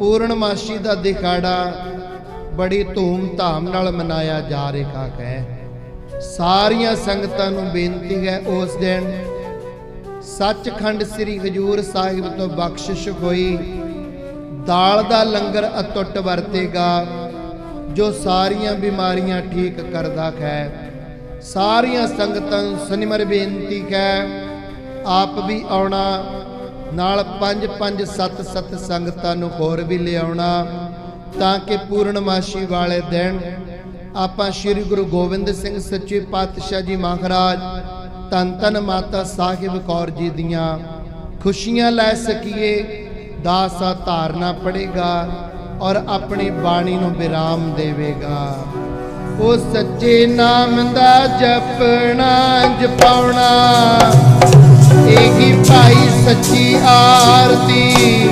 ਪੂਰਨਮਾਸ਼ੀ ਦਾ ਦਿਹਾੜਾ ਬੜੀ ਧੂਮ-ਧਾਮ ਨਾਲ ਮਨਾਇਆ ਜਾ ਰਿਹਾ ਹੈ। ਸਾਰੀਆਂ ਸੰਗਤਾਂ ਨੂੰ ਬੇਨਤੀ ਹੈ ਉਸ ਦਿਨ ਸੱਚਖੰਡ ਸ੍ਰੀ ਹਜੂਰ ਸਾਹਿਬ ਤੋਂ ਬਖਸ਼ਿਸ਼ ਹੋਈ। ਦਾਲ ਦਾ ਲੰਗਰ ਅਤੁੱਟ ਵਰਤੇਗਾ, ਜੋ ਸਾਰੀਆਂ ਬਿਮਾਰੀਆਂ ਠੀਕ ਕਰਦਾ ਹੈ। ਸਾਰੀਆਂ ਸੰਗਤਾਂ ਨੂੰ ਸਨਿਮਰ ਬੇਨਤੀ ਹੈ, ਆਪ ਵੀ ਆਉਣਾ। ਨਾਲ ਪੰਜ ਪੰਜ ਸੱਤ ਸੱਤ ਸੰਗਤਾਂ ਨੂੰ ਹੋਰ ਵੀ ਲਿਆਉਣਾ, ਤਾਂ ਕਿ ਪੂਰਨਮਾਸ਼ੀ ਵਾਲੇ ਦਿਨ ਆਪਾਂ ਸ੍ਰੀ ਗੁਰੂ ਗੋਬਿੰਦ ਸਿੰਘ ਸੱਚੇ ਪਾਤਸ਼ਾਹ ਜੀ ਮਹਾਰਾਜ, ਧੰਨ ਧੰਨ ਮਾਤਾ ਸਾਹਿਬ ਕੌਰ ਜੀ ਦੀਆਂ ਖੁਸ਼ੀਆਂ ਲੈ ਸਕੀਏ, ਦਾਸਾ ਧਾਰਨਾ ਪੜੇਗਾ ਔਰ ਆਪਣੀ ਬਾਣੀ ਨੂੰ ਵਿਰਾਮ ਦੇਵੇਗਾ। ਉਹ ਸੱਚੇ ਨਾਮ ਦਾ ਜਪਣਾ, ਜਪਾਉਣਾ। ਇਹੀ ਭਾਈ ਸੱਚੀ ਆਰਤੀ।